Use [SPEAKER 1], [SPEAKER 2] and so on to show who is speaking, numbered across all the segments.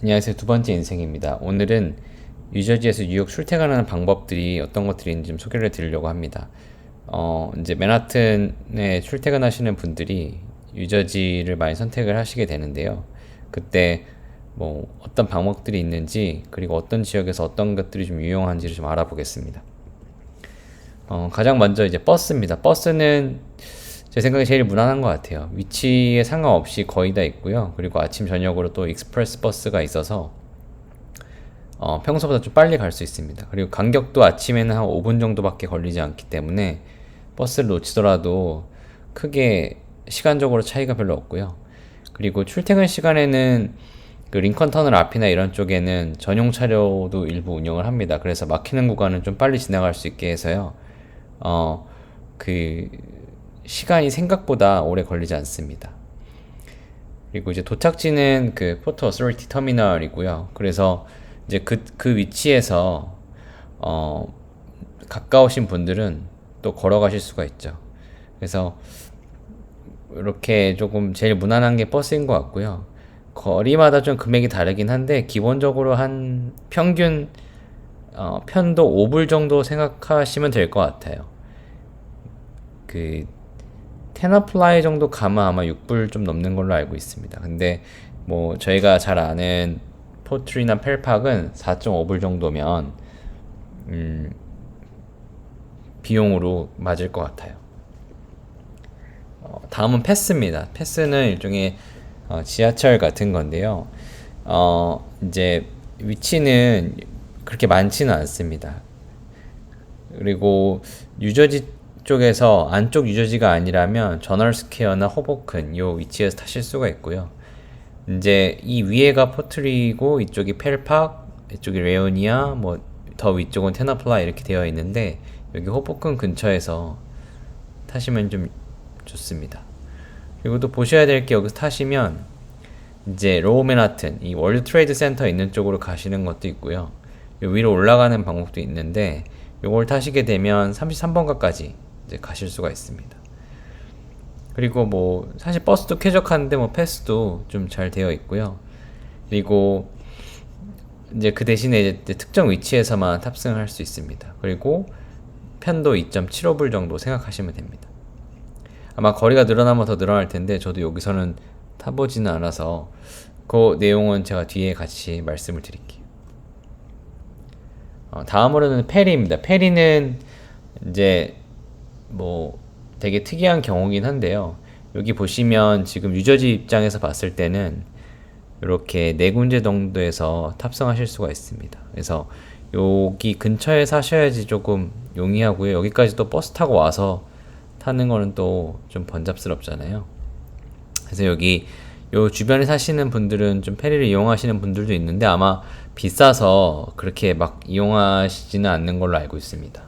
[SPEAKER 1] 안녕하세요. 두 번째 인생입니다. 오늘은 뉴저지에서 뉴욕 출퇴근하는 방법들이 어떤 것들이 있는지 좀 소개를 드리려고 합니다. 어, 이제 맨하튼에 출퇴근하시는 분들이 뉴저지를 많이 선택을 하시게 되는데요. 그때 뭐 어떤 방법들이 있는지 그리고 어떤 지역에서 어떤 것들이 좀 유용한지를 좀 알아보겠습니다. 어, 가장 먼저 이제 버스입니다. 버스는 제 생각에 제일 무난한 것 같아요. 위치에 상관없이 거의 다 있고요. 그리고 아침 저녁으로 또 익스프레스 버스가 있어서 어, 평소보다 좀 빨리 갈 수 있습니다. 그리고 간격도 아침에는 한 5분 정도밖에 걸리지 않기 때문에 버스를 놓치더라도 크게 시간적으로 차이가 별로 없고요. 그리고 출퇴근 시간에는 그 링컨 터널 앞이나 이런 쪽에는 전용 차로도 일부 운영을 합니다. 그래서 막히는 구간은 좀 빨리 지나갈 수 있게 해서요. 어, 그 시간이 생각보다 오래 걸리지 않습니다. 그리고 이제 도착지는 그 포트 어서리티 터미널이고요. 그래서 이제 그, 그 위치에서 어, 가까우신 분들은 또 걸어가실 수가 있죠. 그래서 이렇게 조금 제일 무난한 게 버스인 것 같고요. 거리마다 좀 금액이 다르긴 한데 기본적으로 한 평균 어, 편도 5불 정도 생각하시면 될 것 같아요. 그 테너플라이 정도 가면 아마 6불 좀 넘는 걸로 알고 있습니다. 근데 뭐 저희가 잘 아는 포트리나 펠팍은 4.5불 정도면 음, 비용으로 맞을 것 같아요. 어, 다음은 패스입니다. 패스는 일종의 어, 지하철 같은 건데요. 어, 이제 위치는 그렇게 많지는 않습니다. 그리고 뉴저지 쪽에서 안쪽 유저지가 아니라면 저널 스퀘어나 호보큰 요 위치에서 타실 수가 있고요. 이제 이 위에가 포트리고 이쪽이 펠팍, 이쪽이 레오니아, 뭐 더 위쪽은 테나플라 이렇게 되어 있는데 여기 호보큰 근처에서 타시면 좀 좋습니다. 그리고 또 보셔야 될 게 여기서 타시면 이제 로우 맨하튼 이 월드 트레이드 센터 있는 쪽으로 가시는 것도 있고요. 위로 올라가는 방법도 있는데 요걸 타시게 되면 33번가까지 이제 가실 수가 있습니다. 그리고 뭐 사실 버스도 쾌적한데 뭐 패스도 좀 잘 되어 있고요. 그리고 이제 그 대신에 이제 특정 위치에서만 탑승할 수 있습니다. 그리고 편도 2.75불 정도 생각하시면 됩니다. 아마 거리가 늘어나면 더 늘어날 텐데 저도 여기서는 타보지는 않아서 그 내용은 제가 뒤에 같이 말씀을 드릴게요. 어, 다음으로는 페리입니다. 페리는 이제 뭐 되게 특이한 경우긴 한데요. 여기 보시면 지금 유저지 입장에서 봤을 때는 이렇게 네 군데 정도에서 탑승하실 수가 있습니다. 그래서 여기 근처에 사셔야지 조금 용이하고요. 여기까지 또 버스 타고 와서 타는 거는 또 좀 번잡스럽잖아요. 그래서 여기 요 주변에 사시는 분들은 좀 페리를 이용하시는 분들도 있는데 아마 비싸서 그렇게 막 이용하시지는 않는 걸로 알고 있습니다.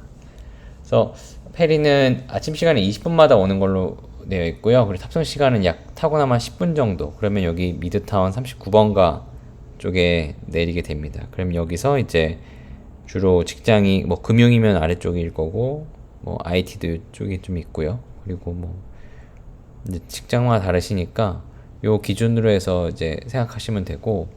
[SPEAKER 1] 그래서 페리는 아침 시간에 20분마다 오는 걸로 되어 있고요. 그리고 탑승 시간은 약 타고 나면 10분 정도. 그러면 여기 미드타운 39번가 쪽에 내리게 됩니다. 그럼 여기서 이제 주로 직장이 뭐 금융이면 아래쪽일 거고 뭐 IT도 쪽이 좀 있고요. 그리고 뭐 직장마다 다르시니까 요 기준으로 해서 이제 생각하시면 되고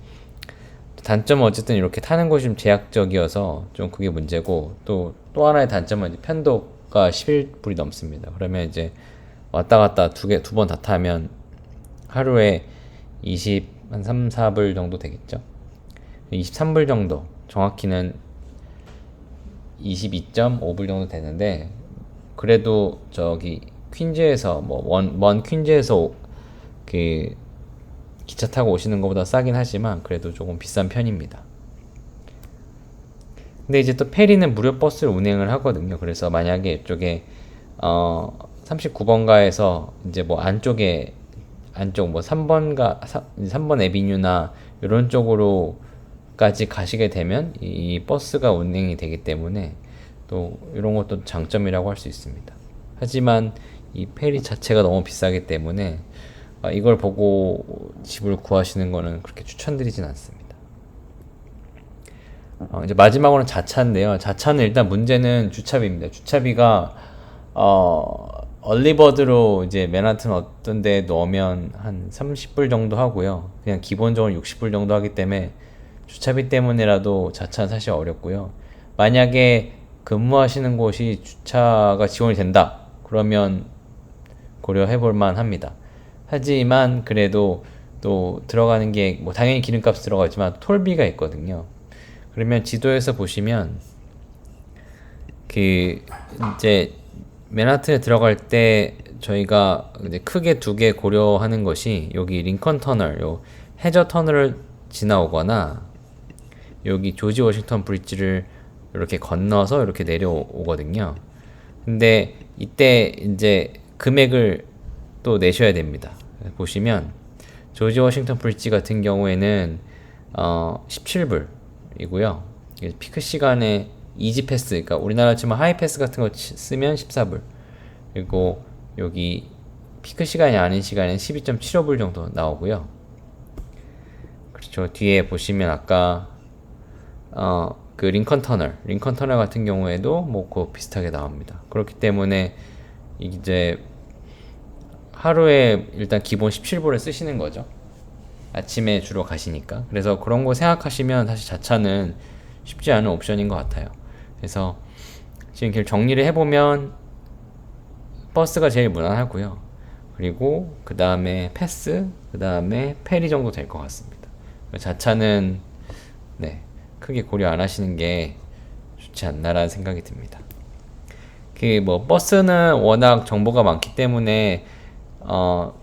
[SPEAKER 1] 단점은 어쨌든 이렇게 타는 곳이 좀 제약적이어서 좀 그게 문제고 또 또 하나의 단점은 편도 가 11불이 넘습니다. 그러면 이제 왔다 갔다 두 개, 두 번 다 타면 하루에 20, 한 3, 4불 정도 되겠죠? 23불 정도, 정확히는 22.5불 정도 되는데, 그래도 저기 퀸즈에서, 뭐, 원, 먼 퀸즈에서 그 기차 타고 오시는 것보다 싸긴 하지만, 그래도 조금 비싼 편입니다. 근데 이제 또 페리는 무료 버스를 운행을 하거든요. 그래서 만약에 이쪽에 어 39번가에서 이제 뭐 안쪽에 안쪽 뭐 3번가 3번 에비뉴나 이런 쪽으로까지 가시게 되면 이 버스가 운행이 되기 때문에 또 이런 것도 장점이라고 할 수 있습니다. 하지만 이 페리 자체가 너무 비싸기 때문에 아, 이걸 보고 집을 구하시는 거는 그렇게 추천드리진 않습니다. 어, 이제 마지막으로는 자차인데요. 자차는 일단 문제는 주차비입니다. 주차비가 어, 얼리버드로 이제 맨하튼 어떤 데 넣으면 한 30불 정도 하고요. 그냥 기본적으로 60불 정도 하기 때문에 주차비 때문에라도 자차는 사실 어렵고요. 만약에 근무하시는 곳이 주차가 지원이 된다. 그러면 고려해 볼 만 합니다. 하지만 그래도 또 들어가는 게 뭐 당연히 기름값 들어가지만 톨비가 있거든요. 그러면 지도에서 보시면 그 이제 맨하튼에 들어갈 때 저희가 이제 크게 두 개 고려하는 것이 여기 링컨 터널, 요 해저 터널을 지나오거나 여기 조지 워싱턴 브릿지를 이렇게 건너서 이렇게 내려오거든요. 근데 이때 이제 금액을 또 내셔야 됩니다. 보시면 조지 워싱턴 브릿지 같은 경우에는 어 17불 이고요. 피크 시간에 이지 패스, 그러니까 우리나라 치면 하이 패스 같은 거 쓰면 14불. 그리고 여기 피크 시간이 아닌 시간엔 12.75불 정도 나오고요. 그렇죠. 뒤에 보시면 아까 어, 그 링컨 터널, 링컨 터널 같은 경우에도 뭐그 비슷하게 나옵니다. 그렇기 때문에 이제 하루에 일단 기본 17불을 쓰시는 거죠. 아침에 주로 가시니까. 그래서 그런 거 생각하시면 사실 자차는 쉽지 않은 옵션인 것 같아요. 그래서 지금 길 정리를 해보면 버스가 제일 무난하고요. 그리고 그 다음에 패스, 그 다음에 페리 정도 될 것 같습니다. 자차는 네 크게 고려 안 하시는 게 좋지 않나라는 생각이 듭니다. 그 뭐 버스는 워낙 정보가 많기 때문에 어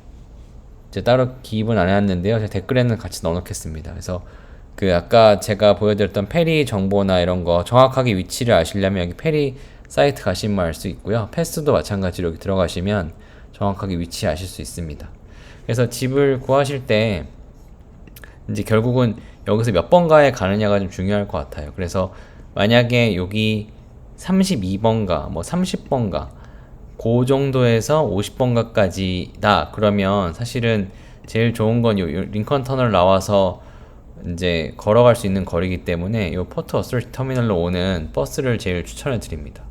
[SPEAKER 1] 이제 따로 기입은 안 해놨는데요. 제 댓글에는 같이 넣어놓겠습니다. 그래서 그 아까 제가 보여드렸던 페리 정보나 이런 거 정확하게 위치를 아시려면 여기 페리 사이트 가시면 알 수 있고요. 패스도 마찬가지로 여기 들어가시면 정확하게 위치 아실 수 있습니다. 그래서 집을 구하실 때 이제 결국은 여기서 몇 번가에 가느냐가 좀 중요할 것 같아요. 그래서 만약에 여기 32번가, 뭐 30번가, 그 정도에서 50번가까지다. 그러면 사실은 제일 좋은 건 요 링컨 터널 나와서 이제 걸어갈 수 있는 거리이기 때문에 이 포트 어스리티 터미널로 오는 버스를 제일 추천해 드립니다.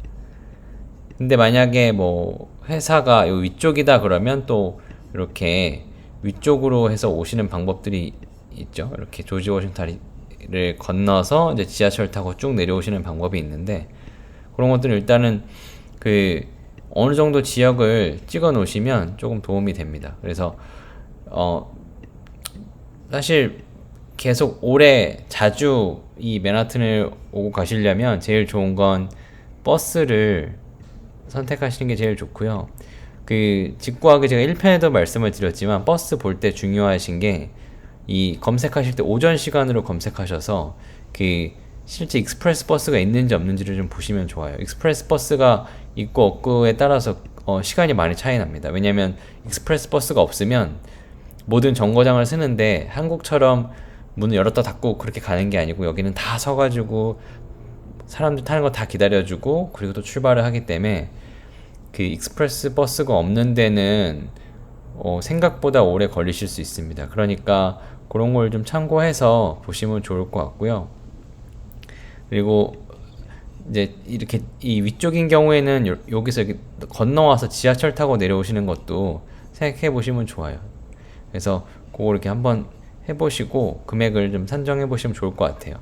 [SPEAKER 1] 근데 만약에 뭐 회사가 요 위쪽이다 그러면 또 이렇게 위쪽으로 해서 오시는 방법들이 있죠. 이렇게 조지 워싱턴을 건너서 이제 지하철 타고 쭉 내려오시는 방법이 있는데 그런 것들은 일단은 그 어느 정도 지역을 찍어 놓으시면 조금 도움이 됩니다. 그래서 어 사실 계속 오래 자주 이 맨하튼을 오고 가시려면 제일 좋은 건 버스를 선택하시는 게 제일 좋고요. 그 직구하기 제가 1편에도 말씀을 드렸지만 버스 볼 때 중요하신 게 이 검색하실 때 오전 시간으로 검색하셔서 그 실제 익스프레스 버스가 있는지 없는지를 좀 보시면 좋아요. 익스프레스 버스가 있고 없고에 따라서 어, 시간이 많이 차이 납니다. 왜냐면 익스프레스 버스가 없으면 모든 정거장을 쓰는데 한국처럼 문을 열었다 닫고 그렇게 가는 게 아니고 여기는 다 서가지고 사람들 타는 거 다 기다려주고 그리고 또 출발을 하기 때문에 그 익스프레스 버스가 없는 데는 어, 생각보다 오래 걸리실 수 있습니다. 그러니까 그런 걸 좀 참고해서 보시면 좋을 것 같고요. 그리고 이제 이렇게 이 위쪽인 경우에는 요, 여기서 이렇게 건너와서 지하철 타고 내려오시는 것도 생각해 보시면 좋아요. 그래서 그거 이렇게 한번 해보시고 금액을 좀 산정해 보시면 좋을 것 같아요.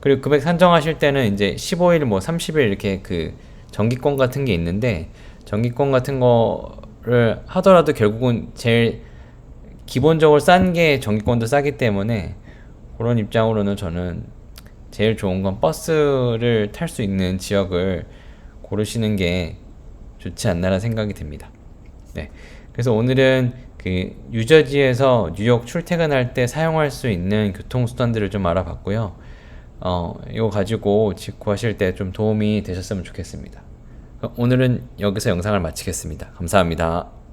[SPEAKER 1] 그리고 금액 산정하실 때는 이제 15일 뭐 30일 이렇게 그 정기권 같은 게 있는데 정기권 같은 거를 하더라도 결국은 제일 기본적으로 싼 게 정기권도 싸기 때문에 그런 입장으로는 저는 제일 좋은 건 버스를 탈 수 있는 지역을 고르시는 게 좋지 않나라는 생각이 듭니다. 네. 그래서 오늘은 그 유저지에서 뉴욕 출퇴근할 때 사용할 수 있는 교통수단들을 좀 알아봤고요. 어, 이거 가지고 집 구하실 때 좀 도움이 되셨으면 좋겠습니다. 오늘은 여기서 영상을 마치겠습니다. 감사합니다.